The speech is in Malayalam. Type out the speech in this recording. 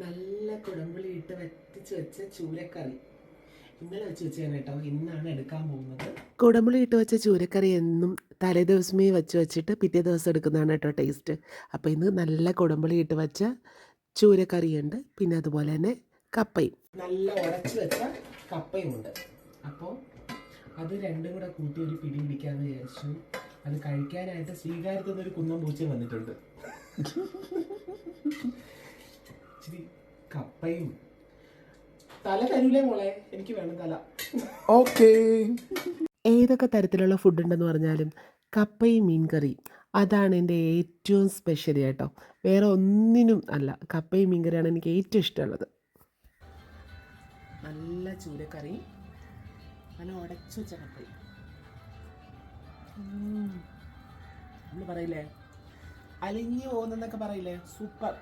നല്ല കുടമ്പുളി ഇട്ട് വറ്റിച്ച് വെച്ച ചൂരക്കറി. ഇന്നലെ വെച്ച് വെച്ചാണ് കേട്ടോ. ഇന്നാണ് എടുക്കാൻ പോകുന്നത്. കുടമ്പുളി ഇട്ട് വെച്ച ചൂരക്കറി എന്നും തലേ ദിവസമേ വെച്ച് വെച്ചിട്ട് പിറ്റേ ദിവസം എടുക്കുന്നതാണ് കേട്ടോ ടേസ്റ്റ്. അപ്പോൾ ഇന്ന് നല്ല കുടമ്പുളി ഇട്ട് വെച്ച ചൂരക്കറിയുണ്ട്. പിന്നെ അതുപോലെ തന്നെ കപ്പയും. നല്ല ഉടച്ച് വെച്ച കപ്പയും ഉണ്ട് അപ്പോൾ അത് രണ്ടും കൂടെ കൂട്ടി ഒരു പിടി പിടിക്കാന്ന് വിചാരിച്ചു. അത് കഴിക്കാനായിട്ട് സ്വീകാര്യത്തിൽ ഒരു കുന്നം പൂച്ച വന്നിട്ടുണ്ട്. കപ്പയും. തല തരൂലേ മോളെ എനിക്ക് വേണം തല. ഓക്കേ. ഏതൊക്കെ തരത്തിലുള്ള ഫുഡ് ഉണ്ടെന്ന് പറഞ്ഞാലും കപ്പയും മീൻ കറി അതാണ് എന്റെ ഏറ്റവും സ്പെഷ്യൽ കേട്ടോ വേറെ ഒന്നിനും അല്ല കപ്പയും മീൻ കറിയാണ് എനിക്ക് ഏറ്റവും ഇഷ്ടമുള്ളത്. നല്ല ചൂരക്കറി നല്ല ഉടച്ചു വെച്ച കപ്പയും നമ്മൾ പറയില്ലേ? അലിഞ്ഞു പോകുന്നെന്നൊക്കെ പറയില്ലേ? സൂപ്പർ.